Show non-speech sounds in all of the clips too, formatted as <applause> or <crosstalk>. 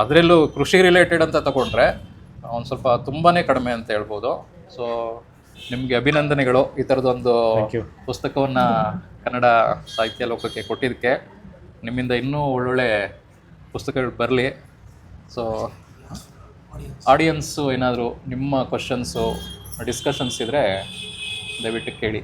ಅದರಲ್ಲೂ ಕೃಷಿ ರಿಲೇಟೆಡ್ ಅಂತ ತಗೊಂಡ್ರೆ ಒಂದು ಸ್ವಲ್ಪ ತುಂಬಾನೇ ಕಡಿಮೆ ಅಂತ ಹೇಳ್ಬೋದು. ಸೊ ನಿಮಗೆ ಅಭಿನಂದನೆಗಳು ಈ ಥರದೊಂದು ಪುಸ್ತಕವನ್ನ ಕನ್ನಡ ಸಾಹಿತ್ಯ ಲೋಕಕ್ಕೆ ಕೊಟ್ಟಿದ್ದಕ್ಕೆ. ನಿಮ್ಮಿಂದ ಇನ್ನೂ ಒಳ್ಳೊಳ್ಳೆ ಪುಸ್ತಕಗಳು ಬರಲಿ. ಸೊ ಆಡಿಯನ್ಸು ಏನಾದರೂ ನಿಮ್ಮ ಕ್ವಶನ್ಸು ಡಿಸ್ಕಷನ್ಸ್ ಇದ್ದರೆ ದಯವಿಟ್ಟು ಕೇಳಿ.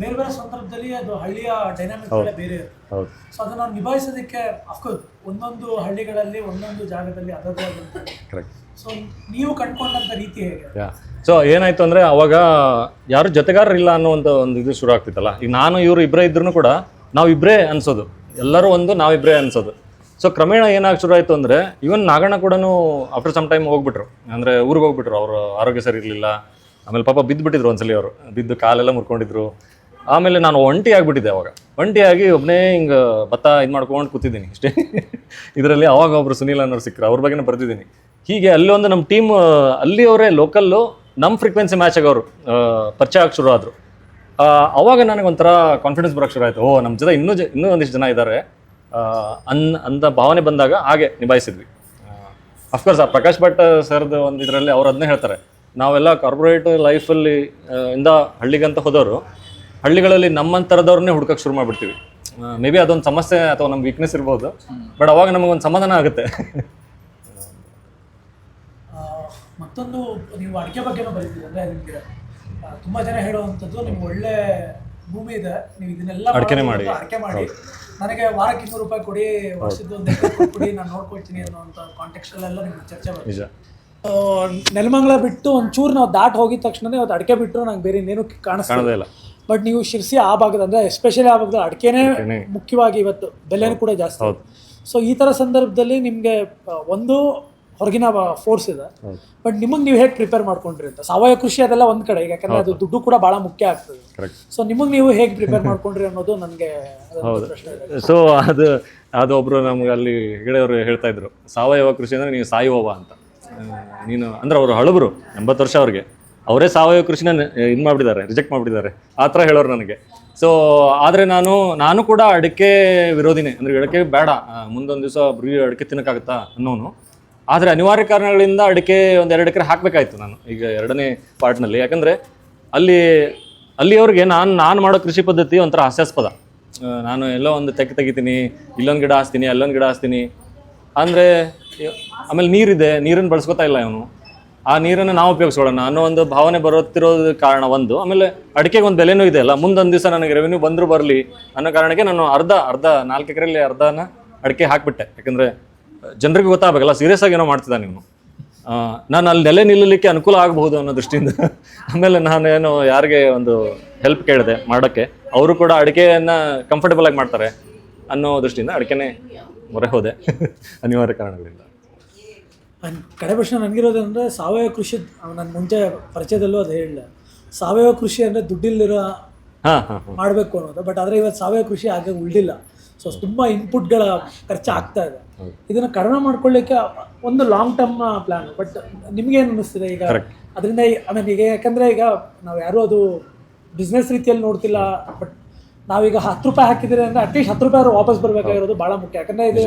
ಬೇರೆ ಬೇರೆ ಸಂದರ್ಭದಲ್ಲಿ ಅದು ಹಳ್ಳಿಯ ಡೈನಾಮಿಕ್ಗಳೇ ಬೇರೆ ಇರುತ್ತೆ. ಸೊ ಅದನ್ನ ನಿಭಾಯಿಸೋದಕ್ಕೆ ಅಫ್ಕೋರ್ಸ್ ಒಂದೊಂದು ಹಳ್ಳಿಗಳಲ್ಲಿ ಒಂದೊಂದು ಜಾಗದಲ್ಲಿ ಅದರದೇ ಸೊ ನೀವು ಕಂಡ್ಕೊಂಡಂತ ರೀತಿ ಹೇಗೆ? ಸೊ ಏನಾಯ್ತು ಅಂದ್ರೆ ಅವಾಗ ಯಾರು ಜೊತೆಗಾರರಿಲ್ಲ ಅನ್ನೋ ಒಂದು ಇದು ಶುರು ಆಗ್ತಿತ್ತಲ್ಲ. ಈಗ ನಾನು ಇವರು ಇಬ್ಬರೇ ಇದ್ರು ಕೂಡ ನಾವು ಇಬ್ಬರೇ ಅನ್ಸೋದು. ಎಲ್ಲರೂ ಒಂದು ನಾವಿಬ್ಬರೇ ಅನ್ಸೋದು. ಸೊ ಕ್ರಮೇಣ ಏನಾಗಿ ಶುರು ಆಯ್ತು ಅಂದ್ರೆ ಇವನ್ ನಾಗಣ್ಣ ಕೂಡ ಆಫ್ಟರ್ ಸಮ್ ಟೈಮ್ ಹೋಗ್ಬಿಟ್ರು. ಅಂದ್ರೆ ಊರಿಗೆ ಹೋಗ್ಬಿಟ್ರು. ಅವರು ಆರೋಗ್ಯ ಸರಿ ಇರಲಿಲ್ಲ. ಆಮೇಲೆ ಪಾಪ ಬಿದ್ದುಬಿಟ್ಟಿದ್ರು ಒಂದ್ಸಲಿ ಅವರು. ಬಿದ್ದು ಕಾಲೆಲ್ಲ ಮುರ್ಕೊಂಡಿದ್ರು. ಆಮೇಲೆ ನಾನು ಒಂಟಿ ಆಗಿಬಿಟ್ಟಿದ್ದೆ ಅವಾಗ. ಒಂಟಿಯಾಗಿ ಒಬ್ಬನೇ ಹಿಂಗೆ ಭತ್ತ ಇದು ಮಾಡ್ಕೊಂಡು ಕೂತಿದ್ದೀನಿ ಇಷ್ಟೇ. ಇದರಲ್ಲಿ ಅವಾಗ ಒಬ್ರು ಸುನೀಲ್ ಅನ್ನೋರು ಸಿಕ್ಕರು. ಅವ್ರ ಬಗ್ಗೆನೇ ಬರ್ತಿದ್ದೀನಿ ಹೀಗೆ ಅಲ್ಲಿ ಒಂದು ನಮ್ಮ ಟೀಮ್, ಅಲ್ಲಿಯವರೇ ಲೋಕಲ್ಲು ನಮ್ಮ ಫ್ರೀಕ್ವೆನ್ಸಿ ಮ್ಯಾಚ್ ಆಗೋರು ಪರಿಚಯ ಆಗಕ್ಕೆ ಶುರು ಆದರು. ಅವಾಗ ನನಗೆ ಒಂಥರ ಕಾನ್ಫಿಡೆನ್ಸ್ ಬರೋಕ್ಕೆ ಶುರು ಆಯಿತು. ಓ ನಮ್ಮ ಜೊತೆ ಇನ್ನೂ ಜ, ಇನ್ನೂ ಒಂದಿಷ್ಟು ಜನ ಇದ್ದಾರೆ ಅನ್ ಅಂತ ಭಾವನೆ ಬಂದಾಗ ಹಾಗೆ ನಿಭಾಯಿಸಿದ್ವಿ. ಅಫ್ಕೋರ್ಸ್ ಆ ಪ್ರಕಾಶ್ ಭಟ್ ಸರ್ದು ಒಂದು ಇದರಲ್ಲಿ ಅವ್ರು ಅದನ್ನೇ ಹೇಳ್ತಾರೆ. ನಾವೆಲ್ಲ ಕಾರ್ಪೊರೇಟ್ ಲೈಫಲ್ಲಿ ಇಂದ ಹಳ್ಳಿಗಂತ ಹೋದವರು. ಹಳ್ಳಿಗಳಲ್ಲಿ ನಮ್ಮಂತರದವ್ರನ್ನೇ ಹುಡ್ಕಕ್ಕೆ ಶುರು ಮಾಡ್ಬಿಡ್ತೀವಿ. ಮೇ ಬಿ ಅದೊಂದು ಸಮಸ್ಯೆ ಅಥವಾ ನಮ್ಮ ವೀಕ್ನೆಸ್ ಇರ್ಬೋದು. ಬಟ್ ಅವಾಗ ನಮಗೊಂದು ಸಮಾಧಾನ ಆಗುತ್ತೆ. ಮತ್ತೊಂದು ನೀವು ಅಡಿಕೆ ಬಗ್ಗೆನೂ ಬರೀತೀರಿ ಅಂದರೆ ನಿಮಗೆ ತುಂಬ ಜನ ಹೇಳುವಂಥದ್ದು ನಿಮ್ಗೆ ಒಳ್ಳೆ ಭೂಮಿ ಇದೆ. ನೀವು ಇದನ್ನೆಲ್ಲ ಅಡ್ಕೆನೇ ಮಾಡಿ. ಅಡಿಕೆ ಮಾಡಿ. ನನಗೆ ವಾರಕ್ಕೆ ಇನ್ನೂರು ರೂಪಾಯಿ ಕೊಡಿ ವರ್ಷದ್ದು ಒಂದು ಕೊಡಿ ನಾನು ನೋಡ್ಕೊಳ್ತೀನಿ ಅನ್ನೋಂಥ ಕಾಂಟೆಕ್ಸ್ಟಲ್ಲೆಲ್ಲ ನಿಮ್ಗೆ ಚರ್ಚೆ ಆ, ನೆಲಮಂಗಲ ಬಿಟ್ಟು ಒಂಚೂರು ನಾವು ದಾಟ್ ಹೋಗಿದ ತಕ್ಷಣನೇ ಅವತ್ತು ಅಡಿಕೆ ಬಿಟ್ಟರು ನಂಗೆ ಬೇರೆ ಇನ್ನೇನು ಕಾಣಿಸ್ತಾ ಇಲ್ಲ. ಬಟ್ ನೀವು ಶಿರ್ಸಿ ಆ ಭಾಗದ ಅಂದರೆ ಎಸ್ಪೆಷಲಿ ಆ ಭಾಗದ ಅಡಿಕೆನೇ ಮುಖ್ಯವಾಗಿ ಇವತ್ತು ಬೆಲೆನೂ ಕೂಡ ಜಾಸ್ತಿ. ಸೊ ಈ ಥರ ಸಂದರ್ಭದಲ್ಲಿ ನಿಮಗೆ ಒಂದು ಹೊರಗಿನ ಫೋರ್ಸ್ ಇದೆ. ಬಟ್ ನಿಮಗೆ ನೀವು ಹೇಗೆ ಪ್ರಿಪೇರ್ ಮಾಡ್ಕೊಂಡ್ರಿ ಅಂತ? ಸಾವಯವ ಕೃಷಿ ಅದೆಲ್ಲ ಒಂದು ಕಡೆ. ಯಾಕಂದ್ರೆ ಅದು ದುಡ್ಡು ಕೂಡ ಭಾಳ ಮುಖ್ಯ ಆಗ್ತದೆ. ಸೊ ನಿಮಗೆ ನೀವು ಹೇಗೆ ಪ್ರಿಪೇರ್ ಮಾಡ್ಕೊಂಡ್ರಿ ಅನ್ನೋದು ನನಗೆ ಸೊ ಅದು ಅದು ಒಬ್ರು ನಮ್ಗೆ ಅಲ್ಲಿ ಹೆಗಡೆಯವರು ಹೇಳ್ತಾ ಇದ್ರು ಸಾವಯವ ಕೃಷಿ ಅಂದ್ರೆ ನೀವು ಸಾಯುವವ ಅಂತ. ನೀನು ಅಂದ್ರೆ ಅವರು ಹಳಬರು ಎಂಬತ್ತು ವರ್ಷ ಅವ್ರಿಗೆ. ಅವರೇ ಸಾವಯವ ಕೃಷಿನ ಇದು ಮಾಡಿಬಿಟ್ಟಿದ್ದಾರೆ ರಿಜೆಕ್ಟ್ ಮಾಡಿಬಿಟ್ಟಿದ್ದಾರೆ. ಆ ಥರ ಹೇಳೋರು ನನಗೆ. ಸೊ ಆದರೆ ನಾನು ನಾನು ಕೂಡ ಅಡಿಕೆ ವಿರೋಧಿನೇ. ಅಂದರೆ ಅಡಿಕೆ ಬೇಡ. ಮುಂದೊಂದು ದಿವಸ ಬರೀ ಅಡಿಕೆ ತಿನ್ನಕ್ಕಾಗುತ್ತಾ ಅನ್ನೋನು. ಆದರೆ ಅನಿವಾರ್ಯ ಕಾರಣಗಳಿಂದ ಅಡಿಕೆ ಒಂದು ಎರಡು ಎಕರೆ ಹಾಕಬೇಕಾಯ್ತು ನಾನು. ಈಗ ಎರಡನೇ ಪಾರ್ಟ್ನಲ್ಲಿ ಯಾಕಂದರೆ ಅಲ್ಲಿ, ಅಲ್ಲಿಯವ್ರಿಗೆ ನಾನು ನಾನು ಮಾಡೋ ಕೃಷಿ ಪದ್ಧತಿ ಒಂಥರ ಹಾಸ್ಯಾಸ್ಪದ. ನಾನು ಎಲ್ಲೋ ಒಂದು ತೆಗೆ ತೆಗಿತೀನಿ, ಇಲ್ಲೊಂದು ಗಿಡ ಹಾಸ್ತೀನಿ, ಅಲ್ಲೊಂದು ಗಿಡ ಹಾಸ್ತೀನಿ. ಅಂದರೆ, ಆಮೇಲೆ ನೀರಿದೆ ನೀರನ್ನು ಬಳಸ್ಕೊತಾ ಇಲ್ಲ ಇವನು. ಆ ನೀರನ್ನು ನಾವು ಉಪಯೋಗಿಸೋಣ ಅನ್ನೋ ಒಂದು ಭಾವನೆ ಬರುತ್ತಿರೋದು ಕಾರಣ ಒಂದು. ಆಮೇಲೆ ಅಡಿಕೆಗೆ ಒಂದು ಬೆಲೆನೂ ಇದೆ ಅಲ್ಲ, ಮುಂದೊಂದು ದಿವಸ ನನಗೆ ರೆವೆನ್ಯೂ ಬಂದರೂ ಬರಲಿ ಅನ್ನೋ ಕಾರಣಕ್ಕೆ ನಾನು ಅರ್ಧ ಅರ್ಧ ನಾಲ್ಕು ಎಕರೆಯಲ್ಲಿ ಅರ್ಧನ ಅಡಿಕೆ ಹಾಕಿಬಿಟ್ಟೆ. ಯಾಕಂದರೆ ಜನರಿಗೆ ಗೊತ್ತಾಗಬೇಕಲ್ಲ ಸೀರಿಯಸ್ ಆಗಿ ಏನೋ ಮಾಡ್ತಿದ್ದ ನೀವು ನಾನು ಅಲ್ಲಿ ನೆಲೆ ನಿಲ್ಲಲಿಕ್ಕೆ ಅನುಕೂಲ ಆಗಬಹುದು ಅನ್ನೋ ದೃಷ್ಟಿಯಿಂದ <laughs> ಆಮೇಲೆ ನಾನೇನು ಯಾರಿಗೆ ಒಂದು ಹೆಲ್ಪ್ ಕೇಳಿದೆ ಮಾಡೋಕ್ಕೆ, ಅವರು ಕೂಡ ಅಡಿಕೆಯನ್ನು ಕಂಫರ್ಟಬಲ್ ಆಗಿ ಮಾಡ್ತಾರೆ ಅನ್ನೋ ದೃಷ್ಟಿಯಿಂದ ಅಡಿಕೆನೇ ಮೊರೆ ಹೋದೆ. <laughs> ಅನಿವಾರ್ಯ ಕಾರಣಗಳಿಂದ. ನನ್ ಕಡೆ ಪ್ರಶ್ನೆ ನನಗಿರೋದಂದರೆ ಸಾವಯವ ಕೃಷಿ ನಾನು ಮುಂಚೆ ಪರಿಚಯದಲ್ಲೂ ಅದು ಹೇಳಿಲ್ಲ. ಸಾವಯವ ಕೃಷಿ ಅಂದರೆ ದುಡ್ಡಿಲ್ಲಿರೋ ಹಾಂ ಹಾಂ ಹಾಂ. ಮಾಡಬೇಕು ಅನ್ನೋದು. ಬಟ್ ಆದರೆ ಇವತ್ತು ಸಾವಯವ ಕೃಷಿ ಹಾಗೆ ಉಳಿದಿಲ್ಲ. ಸೊ ತುಂಬ ಇನ್ಪುಟ್ಗಳ ಖರ್ಚು ಆಗ್ತಾ ಇದೆ. ಇದನ್ನು ಕಡಿಮೆ ಮಾಡ್ಕೊಳ್ಳಿಕ್ಕೆ ಒಂದು ಲಾಂಗ್ ಟರ್ಮ್ ಪ್ಲ್ಯಾನ್ ಬಟ್ ನಿಮ್ಗೇನು ಅನ್ನಿಸ್ತಿದೆ ಈಗ? ಅದರಿಂದ ಆಮೇಲೆ ಈಗ ಯಾಕಂದರೆ ಈಗ ನಾವು ಯಾರೂ ಅದು ಬಿಸ್ನೆಸ್ ರೀತಿಯಲ್ಲಿ ನೋಡ್ತಿಲ್ಲ. ಬಟ್ ನಾವೀಗ ಹತ್ತು ರೂಪಾಯಿ ಹಾಕಿದ್ರೆ ಅಂದರೆ ಅಟ್ಲೀಸ್ಟ್ ಹತ್ತು ರೂಪಾಯಿ ವಾಪಸ್ ಬರಬೇಕಾಗಿರೋದು ಭಾಳ ಮುಖ್ಯ. ಯಾಕಂದರೆ ಇದು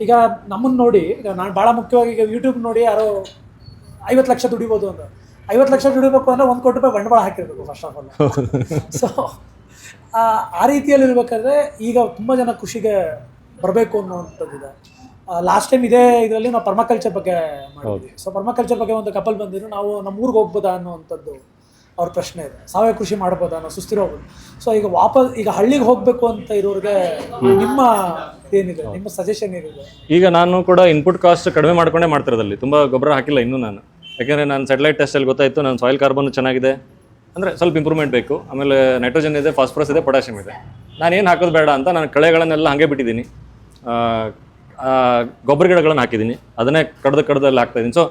ಈಗ ನಮ್ಮನ್ನು ನೋಡಿ ಈಗ ನಾನು ಭಾಳ ಮುಖ್ಯವಾಗಿ ಈಗ ಯೂಟ್ಯೂಬ್ ನೋಡಿ ಯಾರೋ ಐವತ್ತು ಲಕ್ಷ ದುಡಿಬೋದು ಅಂದ್ರೆ ಐವತ್ತು ಲಕ್ಷ ದುಡಿಬೇಕು ಅಂದರೆ ಒಂದು ಕೋಟಿ ರೂಪಾಯಿ ಬಂಡವಾಳ ಹಾಕಿರ್ಬೇಕು ಫಸ್ಟ್ ಆಫ್ ಆಲ್ ಸೊ ಆ ರೀತಿಯಲ್ಲಿ ಇರಬೇಕಾದ್ರೆ ಈಗ ತುಂಬ ಜನ ಖುಷಿಗೆ ಬರಬೇಕು ಅನ್ನೋವಂಥದ್ದಿದೆ. ಲಾಸ್ಟ್ ಟೈಮ್ ಇದೇ ಇದರಲ್ಲಿ ನಾವು ಪರ್ಮಾಕಲ್ಚರ್ ಬಗ್ಗೆ ಮಾಡಿದ್ವಿ. ಸೊ ಪರ್ಮಾಕಲ್ಚರ್ ಬಗ್ಗೆ ಒಂದು ಕಪಲ್ ಬಂದಿದ್ರು. ನಾವು ನಮ್ಮ ಊರಿಗೆ ಹೋಗ್ಬೋದಾ ಅನ್ನುವಂಥದ್ದು ಅವ್ರ ಪ್ರಶ್ನೆ ಇದೆ. ಸಾವಯವ ಕೃಷಿ ಮಾಡ್ಬೋದಾ ಅನ್ನೋ ಸುಸ್ಥಿರ ಹೋಗ್ಬೋದು. ಸೊ ಈಗ ವಾಪಸ್ ಈಗ ಹಳ್ಳಿಗೆ ಹೋಗಬೇಕು ಅಂತ ಇರೋರಿಗೆ ನಿಮ್ಮ ಏನಿದೆ? ನಿಮ್ಮ ಸಜೆಷನ್ ಏನಿದೆ? ಈಗ ನಾನು ಕೂಡ ಇನ್ಪುಟ್ ಕಾಸ್ಟ್ ಕಡಿಮೆ ಮಾಡ್ಕೊಂಡೇ ಮಾಡ್ತಿರೋದಲ್ಲಿ ತುಂಬ ಗೊಬ್ಬರ ಹಾಕಿಲ್ಲ ಇನ್ನೂ ನಾನು. ಯಾಕೆಂದರೆ ನಾನು ಸ್ಯಾಟಲೈಟ್ ಟೆಸ್ಟಲ್ಲಿ ಗೊತ್ತಾಯಿತು ನನ್ನ ಸಾಯಿಲ್ ಕಾರ್ಬನ್ ಚೆನ್ನಾಗಿದೆ. ಅಂದರೆ ಸ್ವಲ್ಪ ಇಂಪ್ರೂವ್ಮೆಂಟ್ ಬೇಕು. ಆಮೇಲೆ ನೈಟ್ರೋಜನ್ ಇದೆ ಫಾಸ್ಫರಸ್ ಇದೆ ಪೊಟ್ಯಾಷಿಯಮ್ ಇದೆ. ನಾನು ಏನು ಹಾಕೋದು ಬೇಡ ಅಂತ ನಾನು ಕಳೆಗಳನ್ನೆಲ್ಲ ಹಾಗೆ ಬಿಟ್ಟಿದ್ದೀನಿ. ಗೊಬ್ಬರ ಗಿಡಗಳನ್ನು ಹಾಕಿದ್ದೀನಿ. ಅದನ್ನೇ ಕಡ್ದು ಕಡ್ದಲ್ಲಿ ಹಾಕ್ತಾಯಿದ್ದೀನಿ ಸೊ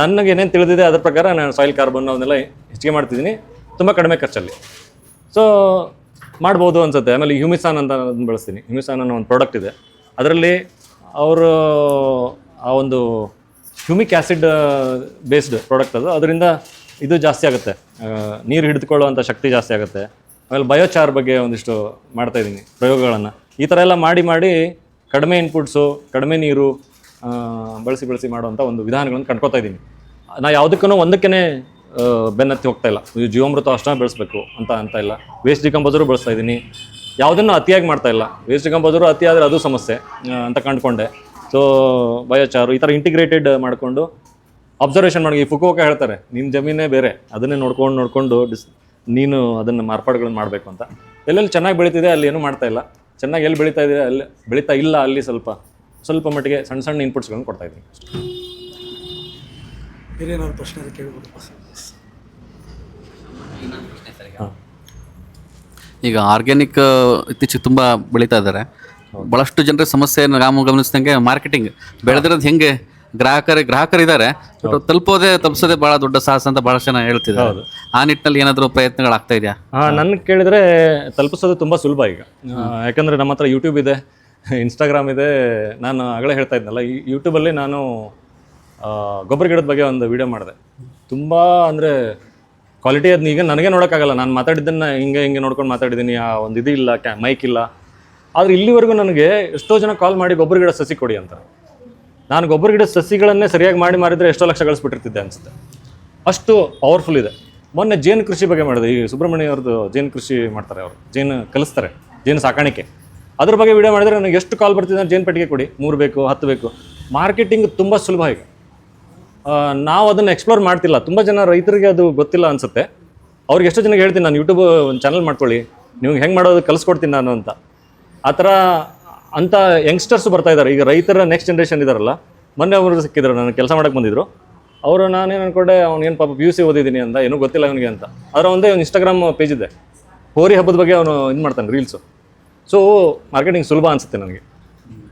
ನನಗೆ ಏನೇನು ತಿಳಿದಿದೆ ಅದ್ರ ಪ್ರಕಾರ ನಾನು ಸಾಯಿಲ್ ಕಾರ್ಬನ್ ಅವನ್ನೆಲ್ಲ ಹೆಚ್ಚಿಗೆ ಮಾಡ್ತಿದ್ದೀನಿ. ತುಂಬ ಕಡಿಮೆ ಖರ್ಚಲ್ಲಿ. ಸೊ ಮಾಡ್ಬೋದು ಅನ್ಸುತ್ತೆ. ಆಮೇಲೆ ಹ್ಯೂಮಿಸಾನ್ ಅಂತ ಅದನ್ನು ಬಳಸ್ತೀನಿ. ಹ್ಯೂಮಿಸಾನ್ ಅನ್ನೋ ಒಂದು ಪ್ರಾಡಕ್ಟ್ ಇದೆ. ಅದರಲ್ಲಿ ಅವರು, ಆ ಒಂದು ಹ್ಯೂಮಿಕ್ ಆ್ಯಸಿಡ್ ಬೇಸ್ಡ್ ಪ್ರಾಡಕ್ಟ್ ಅದು. ಅದರಿಂದ ಇದು ಜಾಸ್ತಿ ಆಗುತ್ತೆ. ನೀರು ಹಿಡಿದುಕೊಳ್ಳುವಂಥ ಶಕ್ತಿ ಜಾಸ್ತಿ ಆಗುತ್ತೆ. ಆಮೇಲೆ ಬಯೋಚಾರ್ ಬಗ್ಗೆ ಒಂದಿಷ್ಟು ಮಾಡ್ತಾ ಇದ್ದೀನಿ ಪ್ರಯೋಗಗಳನ್ನು. ಈ ಥರ ಎಲ್ಲ ಮಾಡಿ ಮಾಡಿ ಕಡಿಮೆ ಇನ್ಪುಟ್ಸು ಕಡಿಮೆ ನೀರು ಬಳಸಿ ಬಳಸಿ ಮಾಡುವಂಥ ಒಂದು ವಿಧಾನಗಳನ್ನು ಕಂಡ್ಕೊತಾ ಇದ್ದೀನಿ ನಾ ಯಾವುದಕ್ಕೂ ಒಂದಕ್ಕೇ ಬೆನ್ನತ್ತಿ ಹೋಗ್ತಾ ಇಲ್ಲ. ಜೀವಾಮೃತ ಅಷ್ಟನ್ನ ಬೆಳೆಸ್ಬೇಕು ಅಂತ ಅಂತ ಇಲ್ಲ. ವೇಸ್ಟ್ ಡಿಕಂಪೋಸರು ಬಳಸ್ತಾ ಇದ್ದೀನಿ ಯಾವುದನ್ನು ಅತಿಯಾಗಿ ಮಾಡ್ತಾ ಇಲ್ಲ. ವೇಸ್ಟ್ ಡಿಕಂಪೋಸರು ಅತಿ ಆದರೆ ಅದು ಸಮಸ್ಯೆ ಅಂತ ಕಂಡುಕೊಂಡೆ. ಸೊ ಬಯೋಚಾರು ಈ ಥರ ಇಂಟಿಗ್ರೇಟೆಡ್ ಮಾಡಿಕೊಂಡು ಅಬ್ಸರ್ವೇಷನ್ ಮಾಡಿ ಈ ಫುಕೋಕ ಹೇಳ್ತಾರೆ ನಿಮ್ಮ ಜಮೀನೇ ಬೇರೆ, ಅದನ್ನೇ ನೋಡ್ಕೊಂಡು, ನೋಡಿಕೊಂಡು ಡಿಸ್ ನೀನು ಅದನ್ನು ಮಾರ್ಪಾಡುಗಳನ್ನು ಮಾಡಬೇಕು ಅಂತ. ಎಲ್ಲೆಲ್ಲಿ ಚೆನ್ನಾಗಿ ಬೆಳೀತಿದೆ ಅಲ್ಲಿ ಏನೂ ಮಾಡ್ತಾ ಇಲ್ಲ. ಚೆನ್ನಾಗಿ ಎಲ್ಲಿ ಬೆಳೀತಾ ಇದೆ, ಅಲ್ಲಿ, ಬೆಳೀತಾ ಇಲ್ಲ ಅಲ್ಲಿ ಸ್ವಲ್ಪ ಸ್ವಲ್ಪ ಮಟ್ಟಿಗೆ ಸಣ್ಣ ಸಣ್ಣ ಇನ್ಪುಟ್ಸ್ಗಳನ್ನು ಕೊಡ್ತಾ ಇದ್ದೀನಿ ಬೇರೆ ಏನಾದ್ರು ಪ್ರಶ್ನೆ ಕೇಳ್ಬೋದು ಈಗ ಆರ್ಗ್ಯಾನಿಕ್ ಇತ್ತೀಚೆಗೆ ತುಂಬ ಬೆಳೀತಾ ಇದ್ದಾರೆ. ಭಾಳಷ್ಟು ಜನರ ಸಮಸ್ಯೆ ನಾವು ಗಮನಿಸಿದಂಗೆ ಮಾರ್ಕೆಟಿಂಗ್ ಬೆಳೆದಿರೋದು ಹೆಂಗೆ? ಗ್ರಾಹಕರ ಗ್ರಾಹಕರು ಇದ್ದಾರೆ ತಲುಪೋದೇ ತಲುಪಿಸೋದೇ ಭಾಳ ದೊಡ್ಡ ಸಾಹಸ ಅಂತ ಬಹಳ ಜನ ಹೇಳ್ತಿದ್ದಾರೆ. ಆ ನಿಟ್ಟಿನಲ್ಲಿ ಏನಾದರೂ ಪ್ರಯತ್ನಗಳಾಗ್ತಾ ಇದೆಯಾ? ಹಾಂ ನನ್ನ ಕೇಳಿದ್ರೆ ತಲುಪಿಸೋದು ತುಂಬ ಸುಲಭ ಈಗ. ಯಾಕಂದ್ರೆ ನಮ್ಮ ಹತ್ರ ಯೂಟ್ಯೂಬ್ ಇದೆ ಇನ್ಸ್ಟಾಗ್ರಾಮ್ ಇದೆ. ನಾನು ಆಗಲೇ ಹೇಳ್ತಾ ಇದ್ನಲ್ಲ ಈ ಯೂಟ್ಯೂಬಲ್ಲಿ ನಾನು ಗೊಬ್ಬರ ಗಿಡದ ಬಗ್ಗೆ ಒಂದು ವಿಡಿಯೋ ಮಾಡಿದೆ. ತುಂಬ ಅಂದರೆ ಕ್ವಾಲಿಟಿ ಅದನ್ನ ಈಗ ನನಗೆ ನೋಡೋಕ್ಕಾಗಲ್ಲ. ನಾನು ಮಾತಾಡಿದ್ದನ್ನು ಹಿಂಗೆ ಹಿಂಗೆ ನೋಡ್ಕೊಂಡು ಮಾತಾಡಿದ್ದೀನಿ ಆ ಒಂದು ಇದು ಇಲ್ಲ, ಕ್ಯಾ ಮೈಕ್ ಇಲ್ಲ. ಆದರೆ ಇಲ್ಲಿವರೆಗೂ ನನಗೆ ಎಷ್ಟೋ ಜನ ಕಾಲ್ ಮಾಡಿ ಗೊಬ್ಬರ ಗಿಡ ಸಸಿ ಕೊಡಿ ಅಂತ. ನಾನು ಗೊಬ್ಬರ ಗಿಡ ಸಸಿಗಳನ್ನೇ ಸರಿಯಾಗಿ ಮಾಡಿ ಮಾರಿದ್ರೆ ಎಷ್ಟೋ ಲಕ್ಷ ಗಳಿಸ್ಬಿಟ್ಟಿರ್ತಿದ್ದೆ ಅನಿಸುತ್ತೆ. ಅಷ್ಟು ಪವರ್ಫುಲ್ ಇದೆ. ಮೊನ್ನೆ ಜೇನು ಕೃಷಿ ಬಗ್ಗೆ ಮಾಡಿದೆ. ಈ ಸುಬ್ರಹ್ಮಣ್ಯ ಅವ್ರದ್ದು ಜೇನು ಕೃಷಿ ಮಾಡ್ತಾರೆ ಅವರು. ಜೇನು ಕಲಿಸ್ತಾರೆ, ಜೇನು ಸಾಕಾಣಿಕೆ. ಅದ್ರ ಬಗ್ಗೆ ವಿಡಿಯೋ ಮಾಡಿದ್ರೆ ನನಗೆ ಎಷ್ಟು ಕಾಲ್ ಬರ್ತಿದೆ ಜೇನು ಪೆಟ್ಟಿಗೆ ಕೊಡಿ. ಮೂರು ಬೇಕು, ಹತ್ತು ಬೇಕು. ಮಾರ್ಕೆಟಿಂಗ್ ತುಂಬ ಸುಲಭ ಈಗ. ನಾವು ಅದನ್ನು ಎಕ್ಸ್ಪ್ಲೋರ್ ಮಾಡ್ತಿಲ್ಲ. ತುಂಬ ಜನ ರೈತರಿಗೆ ಅದು ಗೊತ್ತಿಲ್ಲ ಅನಿಸುತ್ತೆ. ಅವ್ರಿಗೆ ಎಷ್ಟೋ ಜನಕ್ಕೆ ಹೇಳ್ತೀನಿ, ನಾನು ಯೂಟ್ಯೂಬ್ ಒಂದು ಚಾನಲ್ ಮಾಡ್ಕೊಳ್ಳಿ. ನಿಮ್ಗೆ ಹೆಂಗೆ ಮಾಡೋದು ಕಲಿಸ್ಕೊಡ್ತೀನಿ ನಾನು ಅಂತ. ಆ ಥರ ಅಂಥ ಯಂಗ್ಸ್ಟರ್ಸ್ ಬರ್ತಾ ಇದ್ದಾರೆ ಈಗ ರೈತರ ನೆಕ್ಸ್ಟ್ ಜನ್ರೇಷನ್ ಇದಾರಲ್ಲ. ಮೊನ್ನೆ ಅವರು ಸಿಕ್ಕಿದ್ರು ನಾನು ಕೆಲಸ ಮಾಡಕ್ಕೆ ಬಂದಿದ್ರು. ಅವರು, ನಾನೇನು ಅನ್ಕೊಂಡೆ, ಅವ್ನು ಏನು ಪಾಪ ಪಿ ಯು ಸಿ ಓದಿದ್ದೀನಿ ಅಂತ, ಏನೂ ಗೊತ್ತಿಲ್ಲ ಅವನಿಗೆ ಅಂತ. ಅದರ ಒಂದೇ ಒಂದು ಇನ್ಸ್ಟಾಗ್ರಾಮ್ ಪೇಜ್ ಇದೆ. ಹೋರಿ ಹಬ್ಬದ ಬಗ್ಗೆ ಅವನು ಇದು ಮಾಡ್ತಾನೆ ರೀಲ್ಸು ಸೊ ಮಾರ್ಕೆಟಿಂಗ್ ಸುಲಭ ಅನಿಸುತ್ತೆ ನನಗೆ.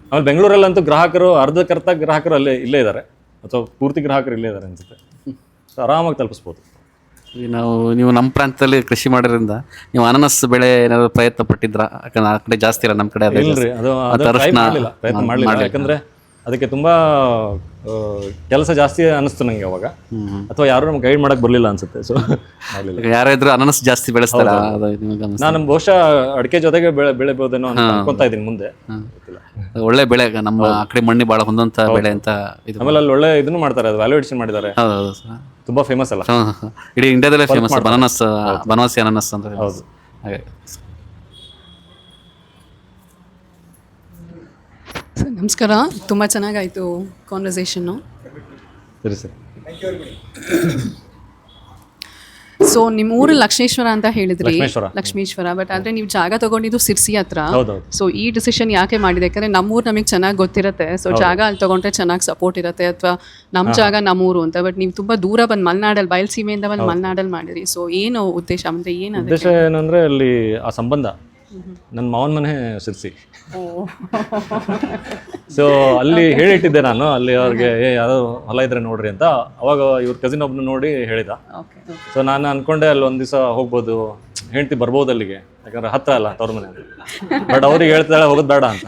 ಆಮೇಲೆ ಬೆಂಗಳೂರಲ್ಲಂತೂ ಗ್ರಾಹಕರು, ಅರ್ಧಕರ್ತ ಗ್ರಾಹಕರು ಅಲ್ಲೇ ಇಲ್ಲೇ ಇದ್ದಾರೆ ಅಥವಾ ಪೂರ್ತಿ ಗ್ರಾಹಕರು ಇಲ್ಲೇ ಇದ್ದಾರೆ ಅನಿಸುತ್ತೆ. ಸೊ ಆರಾಮಾಗಿ ತಲುಪಿಸ್ಬೋದು. ಈಗ ನಾವು ನೀವು ನಮ್ಮ ಪ್ರಾಂತದಲ್ಲಿ ಕೃಷಿ ಮಾಡೋದ್ರಿಂದ ನೀವು ಅನನಸ್ ಬೆಳೆ ಏನಾದರೂ ಪ್ರಯತ್ನ ಪಟ್ಟಿದ್ರಾ? ಯಾಕಂದ್ರೆ ಆ ಕಡೆ ಜಾಸ್ತಿ ಇಲ್ಲ ನಮ್ಮ ಕಡೆ ಅದೇ ಇಲ್ರಿ ಅದು ಆ ಅದು try ಅರ್ಶಿನ ಮಾಡ್ಲಿಲ್ಲ ಪ್ರಯತ್ನ ಮಾಡ್- ಮಾಡಲಿಲ್ಲ. ಯಾಕಂದ್ರೆ ಅದಕ್ಕೆ ತುಂಬಾ ಕೆಲಸ ಜಾಸ್ತಿ ಅನಿಸ್ತು ನಂಗೆ ಅವಾಗ. ಅಥವಾ ಯಾರು ನಮ್ಗೆ ಗೈಡ್ ಮಾಡಕ್ ಬರಲಿಲ್ಲ ಅನ್ಸುತ್ತೆ ಸೊ ಯಾರಾದ್ರೂ ಅನನಸ್ ಜಾಸ್ತಿ ಬೆಳೆಸ್ತಾರ? ನಾನು ಬಹುಶಃ ಅಡಿಕೆ ಜೊತೆಗೆ ಬೆಳೆ ಬೆಳೆಬಹುದೇನೋ ಅಂತ ಅನ್ಕೊಂತಾ ಇದ್ದೀನಿ ಮುಂದೆ. ಒಳ್ಳೆ ಬೆಳೆ ನಮ್ಮ ಆಕಡೆ ಕಡೆ ಮಣ್ಣಿ ಬಹಳ ಹೊಂದಂತ ಬೆಳೆ ಅಂತ ಇದು. ಆಮೇಲೆ ಅಲ್ಲಿ ಒಳ್ಳೆ ಇದನ್ನು ಮಾಡ್ತಾರೆ ಅದು ವ್ಯಾಲ್ಯೂಯೇಷನ್ ಮಾಡಿದ್ದಾರೆ. ಹೌದು ಹೌದು ಸರ್. ತುಂಬಾ ಫೇಮಸ್ ಅಲ್ಲ. ಇಡೀ ಇಂಡಿಯಾದಲ್ಲೇ ಫೇಮಸ್ ಬನಾನಸ್ ಬನವಾಸಿ ಅನಾನಸ್ ಅಂತ ಹೌದು. ಹಾಗೆ. ಸರ್ ನಮಸ್ಕಾರ. ತುಂಬ ಚೆನ್ನಾಗಾಯಿತು ಕಾನ್ವರ್ಸೇಷನ್ನು ಸರಿ ಸರ್. ಸೊ ನಿಮ್ಮ ಊರು ಲಕ್ಷ್ಮೇಶ್ವರ ಅಂತ ಹೇಳಿದ್ರಿ. ಲಕ್ಷ್ಮೇಶ್ವರ. ಲಕ್ಷ್ಮೇಶ್ವರ. ಬಟ್ ಆದ್ರೆ ನೀವು ಜಾಗ ತಗೊಂಡಿದ್ದು ಸಿರ್ಸಿ ಹತ್ರ. ಹೌದೌದು. ಸೊ ಈ ಡಿಸಿಷನ್ ಯಾಕೆ ಮಾಡಿದೆ? ಯಾಕಂದ್ರೆ ನಮ್ಮೂರು ನಮಗೆ ಚೆನ್ನಾಗಿ ಗೊತ್ತಿರುತ್ತೆ. ಸೊ ಜಾಗ ಅಲ್ಲಿ ತಗೊಂಡ್ರೆ ಚೆನ್ನಾಗಿ ಸಪೋರ್ಟ್ ಇರುತ್ತೆ ಅಥವಾ ನಮ್ಮ ಜಾಗ ನಮ್ಮೂರು ಅಂತ. ಬಟ್ ನೀವು ತುಂಬಾ ದೂರ ಬಂದು ಮಲ್ನಾಡಲ್ಲಿ ಬಯಲ್ಸೀಮೆಯಿಂದ ಬಂದು ಮಲ್ನಾಡಲ್ಲಿ ಮಾಡಿರಿ. ಸೊ ಏನು ಉದ್ದೇಶ? ಅಂದ್ರೆ ಏನು ಅದಕ್ಕೆ? ಉದ್ದೇಶ ಏನಂದ್ರೆ ಅಲ್ಲಿ ಆ ಸಂಬಂಧ. ನನ್ನ ಮಾವನ ಮನೆ ಶಿರ್ಸಿ <laughs> ಸೊ ಅಲ್ಲಿ ಹೇಳಿಟ್ಟಿದ್ದೆ ನಾನು ಅಲ್ಲಿ ಅವ್ರಿಗೆ ಏ ಯಾರೋ ಹೊಲ ಇದ್ರೆ ನೋಡ್ರಿ ಅಂತ. ಅವಾಗ ಇವ್ರ ಕಸಿನ್ ಒಬ್ನ ನೋಡಿ ಹೇಳಿದ. ಸೊ ನಾನು ಅನ್ಕೊಂಡೆ ಅಲ್ಲಿ ಒಂದ್ ದಿವಸ ಹೋಗ್ಬೋದು. ಹೆಂಡ್ತಿ ಬರ್ಬೋದು ಅಲ್ಲಿಗೆ. ಯಾಕಂದ್ರೆ ಹತ್ರ ಅಲ್ಲ ತವ್ರ ಮನೆ ಬಟ್ ಅವ್ರಿಗೆ ಹೇಳ್ತಾಳೆ ಹೋಗೋದು ಬೇಡ ಅಂತ.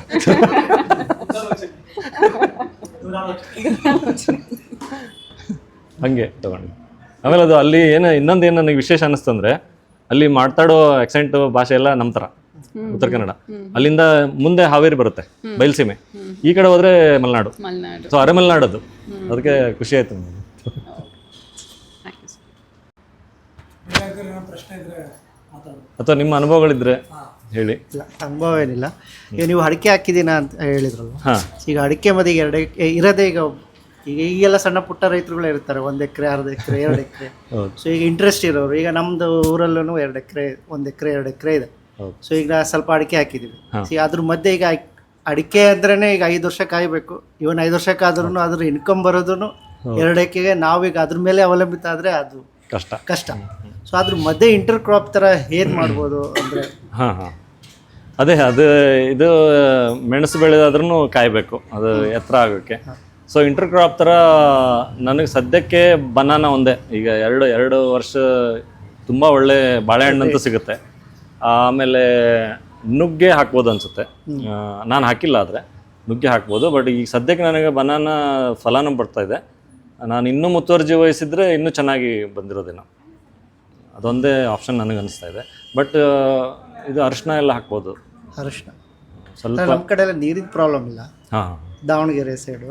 ಹಂಗೆ ತಗೊಂಡು. ಆಮೇಲೆ ಅದು ಅಲ್ಲಿ ಏನು ಇನ್ನೊಂದು ಏನು ನನಗೆ ವಿಶೇಷ ಅನ್ನಿಸ್ತಂದ್ರೆ ಅಲ್ಲಿ ಮಾತಾಡೋ ಆಕ್ಸೆಂಟ್ ಭಾಷೆ ಎಲ್ಲ ನಮ್ಮ ಥರ ಉತ್ತರ ಕನ್ನಡ. ಅಲ್ಲಿಂದ ಮುಂದೆ ಹಾವೇರಿ ಬರುತ್ತೆ ಬಯಲ್ಸೀಮೆ. ಈ ಕಡೆ ಹೋದ್ರೆ ಮಲೆನಾಡು. ಮಲೆನಾಡು. ಸೊ ಅರೆಮಲೆನಾಡು ಅದು ಅದಕ್ಕೆ ಖುಷಿ ಆಯ್ತು ನನಗೆ. ಥ್ಯಾಂಕ್ ಯು ಸರ್ ಯಾಕಂದ್ರೆ ಪ್ರಶ್ನೆ ಇದ್ರೆ ಮಾತಾಡೋದು ಅಥವಾ ನಿಮ್ಮ ಅನುಭವಗಳಿದ್ರೆ ಹೇಳಿ. ಇಲ್ಲ ಅನುಭವ ಏನಿಲ್ಲ. ಈಗ ನೀವು ಅಡಿಕೆ ಹಾಕಿದ್ದೀನ ಅಂತ ಹೇಳಿದ್ರಲ್ವ? ಈಗ ಅಡಿಕೆ ಮದಿಗೆ ಎರಡು ಇರದೆ ಇರೋದೇ ಈಗ ಈಗ ಈಗೆಲ್ಲ ಸಣ್ಣ ಪುಟ್ಟ ರೈತರುಗಳು ಇರ್ತಾರೆ ಒಂದು ಎಕರೆ ಅರ್ಧ ಎಕರೆ <laughs> ಎರಡು ಎಕರೆ. ಸೊ ಈಗ ಇಂಟ್ರೆಸ್ಟ್ ಇರೋರು ಈಗ ನಮ್ಮದು ಊರಲ್ಲೂ ಎರಡು ಎಕರೆ ಒಂದು ಎಕರೆ ಎರಡು ಎಕರೆ ಇದೆ. ಸೊ ಈಗ ಸ್ವಲ್ಪ ಅಡಿಕೆ ಹಾಕಿದ್ದೀವಿ. ಈಗ ಅದ್ರ ಮಧ್ಯೆ ಈಗ ಅಡಿಕೆ ಅಂದ್ರೇ ಈಗ ಐದು ವರ್ಷ ಕಾಯಬೇಕು. ಇವನ್ ಐದು ವರ್ಷಕ್ಕಾದ್ರೂ ಅದ್ರ ಇನ್ಕಮ್ ಬರೋದು ಎರಡು ಎಕರೆಗೆ ನಾವೀಗ ಅದ್ರ ಮೇಲೆ ಅವಲಂಬಿತ ಆದರೆ ಅದು ಕಷ್ಟ. ಕಷ್ಟ. ಸೊ ಅದ್ರ ಮಧ್ಯೆ ಇಂಟರ್ ಕ್ರಾಪ್ ಥರ ಏನು ಮಾಡ್ಬೋದು ಅಂದರೆ? ಹಾಂ ಹಾಂ. ಅದೇ ಅದು ಇದು ಮೆಣಸು ಬೆಳೆದಾದ್ರೂ ಕಾಯಬೇಕು. ಅದು ಎತ್ತರ ಆಗೋಕ್ಕೆ. ಸೊ ಇಂಟರ್ ಕ್ರಾಪ್ ಥರ ನನಗೆ ಸದ್ಯಕ್ಕೆ ಬನಾನ ಒಂದೇ. ಈಗ ಎರಡು ಎರಡು ವರ್ಷ ತುಂಬ ಒಳ್ಳೆ ಬಾಳೆಹಣ್ಣಂತೂ ಸಿಗುತ್ತೆ. ಆಮೇಲೆ ನುಗ್ಗೆ ಹಾಕ್ಬೋದು ಅನಿಸುತ್ತೆ. ನಾನು ಹಾಕಿಲ್ಲ ಆದರೆ ನುಗ್ಗೆ ಹಾಕ್ಬೋದು ಬಟ್ ಈಗ ಸದ್ಯಕ್ಕೆ ನನಗೆ ಬನಾನ ಫಲಾನು ಬರ್ತಾ ಇದೆ. ನಾನು ಇನ್ನೂ ಮುತುವರ್ಜಿ ವಹಿಸಿದ್ರೆ ಇನ್ನೂ ಚೆನ್ನಾಗಿ ಬಂದಿರೋದೇನೋ ಅದೊಂದೇ ಆಪ್ಷನ್ ನನಗೆ ಅನಿಸ್ತಾ ಇದೆ. ಬಟ್ ಇದು ಅರಿಶಿನ ಎಲ್ಲ ಹಾಕ್ಬೋದು. ಅರಿಶಿನ ಸ್ವಲ್ಪ ನಮ್ಮ ಕಡೆ ಎಲ್ಲ ನೀರಿನ ಪ್ರಾಬ್ಲಮ್ ಇಲ್ಲ. ಹಾಂ. ದಾವಣಗೆರೆ ಸೈಡು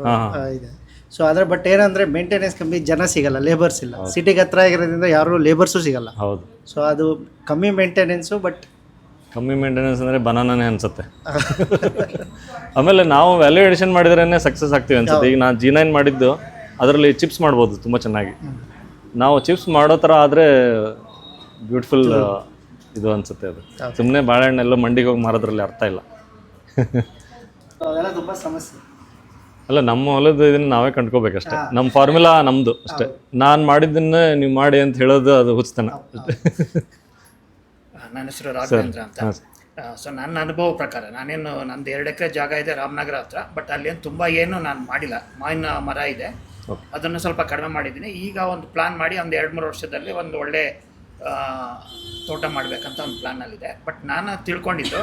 ಇದೆ. ಸೊ ಆದರೆ ಬಟ್ ಏನಂದರೆ ಮೇಂಟೆನೆನ್ಸ್ ಕಮ್ಮಿ ಜನ ಸಿಗಲ್ಲ ಲೇಬರ್ಸ್ ಇಲ್ಲ. ಸಿಟಿಗೆ ಹತ್ರ ಆಗಿರೋದ್ರಿಂದ ಯಾರು ಲೇಬರ್ಸು ಸಿಗಲ್ಲ. ಹೌದು. ಸೊ ಅದು ಕಮ್ಮಿ ಮೇಂಟೆನೆನ್ಸು ಬಟ್ ಕಮ್ಮಿ ಮೇಂಟೆನೆನ್ಸ್ ಅಂದರೆ ಬನಾನಾನೇ ಅನ್ಸುತ್ತೆ. ಆಮೇಲೆ ನಾವು ವ್ಯಾಲ್ಯೂ ಎಡಿಷನ್ ಮಾಡಿದ್ರೇ ಸಕ್ಸಸ್ ಆಗ್ತೀವಿ ಅನ್ಸುತ್ತೆ. ಈಗ ನಾನು ಜಿ ನೈನ್ ಮಾಡಿದ್ದು ಅದರಲ್ಲಿ ಚಿಪ್ಸ್ ಮಾಡ್ಬೋದು ತುಂಬ ಚೆನ್ನಾಗಿ. ನಾವು ಚಿಪ್ಸ್ ಮಾಡೋ ಥರ ಆದರೆ ಬ್ಯೂಟಿಫುಲ್ ಇದು ಅನ್ಸುತ್ತೆ ಅದು. ಸುಮ್ಮನೆ ಬಾಳೆಹಣ್ಣೆಲ್ಲ ಮಂಡಿಗೆ ಹೋಗಿ ಮಾರೋದ್ರಲ್ಲಿ ಅರ್ಥ ಇಲ್ಲ. ಅದೆಲ್ಲ ತುಂಬ ಸಮಸ್ಯೆ. ಅಲ್ಲ ನಮ್ಮ ಹೊಲದ ಇದನ್ನ ನಾವೇ ಕಂಡ್ಕೋಬೇಕಷ್ಟೇ. ನಮ್ಮ ಫಾರ್ಮುಲಾ ನಮ್ದು ಅಷ್ಟೇ. ನಾನು ಮಾಡಿದ್ದನ್ನ ನೀವು ಮಾಡಿ ಅಂತ ಹೇಳೋದು ಅದು ಹುಚ್ಚತನ. ನನ್ನ ಹೆಸರು ರಾಘವೇಂದ್ರ ಅಂತ. ಸೊ ನನ್ನ ಅನುಭವ ಪ್ರಕಾರ ನಾನೇನು ನಂದು ಎರಡು ಎಕರೆ ಜಾಗ ಇದೆ ರಾಮನಗರ ಹತ್ರ ಬಟ್ ಅಲ್ಲೇನು ತುಂಬ ಏನು ನಾನು ಮಾಡಿಲ್ಲ. ಮಾವಿನ ಮರ ಇದೆ. ಅದನ್ನು ಸ್ವಲ್ಪ ಕಡಿಮೆ ಮಾಡಿದ್ದೀನಿ. ಈಗ ಒಂದು ಪ್ಲಾನ್ ಮಾಡಿ ಒಂದು ಎರಡು ಮೂರು ವರ್ಷದಲ್ಲಿ ಒಂದು ಒಳ್ಳೆ ತೋಟ ಮಾಡಬೇಕಂತ ಒಂದು ಪ್ಲಾನಲ್ಲಿದೆ ಬಟ್ ನಾನು ತಿಳ್ಕೊಂಡಿದ್ದು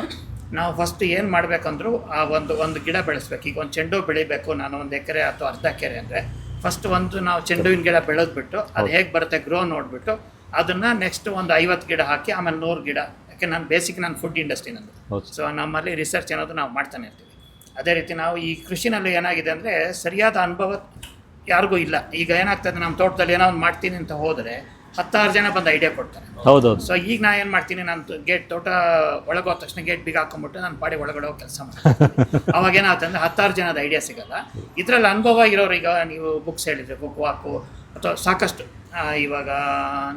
ನಾವು ಫಸ್ಟ್ ಏನು ಮಾಡಬೇಕಂದ್ರೂ ಆ ಒಂದು ಒಂದು ಗಿಡ ಬೆಳೆಸ್ಬೇಕು. ಈಗ ಒಂದು ಚೆಂಡು ಬೆಳಿಬೇಕು ನಾನು ಒಂದು ಎಕರೆ ಅಥವಾ ಅರ್ಧ ಎಕರೆ ಅಂದರೆ ಫಸ್ಟ್ ಒಂದು ನಾವು ಚೆಂಡುವಿನ ಗಿಡ ಬೆಳೆದ್ಬಿಟ್ಟು ಅದು ಹೇಗೆ ಬರುತ್ತೆ ಗ್ರೋ ನೋಡಿಬಿಟ್ಟು ಅದನ್ನು ನೆಕ್ಸ್ಟ್ ಒಂದು ಐವತ್ತು ಗಿಡ ಹಾಕಿ ಆಮೇಲೆ ನೂರು ಗಿಡ ಯಾಕೆ ನಾನು ಬೇಸಿಕ್ ನಾನು ಫುಡ್ ಇಂಡಸ್ಟ್ರಿ ನಂದು. ಸೊ ನಮ್ಮಲ್ಲಿ ರಿಸರ್ಚ್ ಅನ್ನೋದು ನಾವು ಮಾಡ್ತಾನೆ ಇರ್ತೀವಿ. ಅದೇ ರೀತಿ ನಾವು ಈ ಕೃಷಿನಲ್ಲಿ ಏನಾಗಿದೆ ಅಂದರೆ ಸರಿಯಾದ ಅನುಭವ ಯಾರಿಗೂ ಇಲ್ಲ. ಈಗ ಏನಾಗ್ತದೆ ನಮ್ಮ ತೋಟದಲ್ಲಿ ಏನೋ ಒಂದು ಮಾಡ್ತೀನಿ ಅಂತ ಹೋದರೆ ಹತ್ತಾರು ಜನ ಬಂದು ಐಡಿಯಾ ಕೊಡ್ತಾರೆ. ಹೌದೌದು. ಸೊ ಈಗ ನಾ ಏನು ಮಾಡ್ತೀನಿ ನಾನು ಗೇಟ್ ತೋಟ ಒಳಗೆ ಹೋದ ತಕ್ಷಣ ಗೇಟ್ ಬಿಗ್ ಹಾಕೊಂಡ್ಬಿಟ್ಟು ನಾನು ಪಾಡಿ ಒಳಗಡೆ ಹೋಗಿ ಕೆಲಸ ಮಾಡ್ತೀನಿ. <laughs> ಅವಾಗ ಏನಾಗ್ತಂದ್ರೆ ಹತ್ತಾರು ಜನದ ಐಡಿಯಾ ಸಿಗಲ್ಲ. ಇದರಲ್ಲಿ ಅನುಭವ ಇರೋರು ಈಗ ನೀವು ಬುಕ್ಸ್ ಹೇಳಿದ್ರೆ ಬುಕ್ ವಾಕು ಅಥವಾ ಸಾಕಷ್ಟು ಇವಾಗ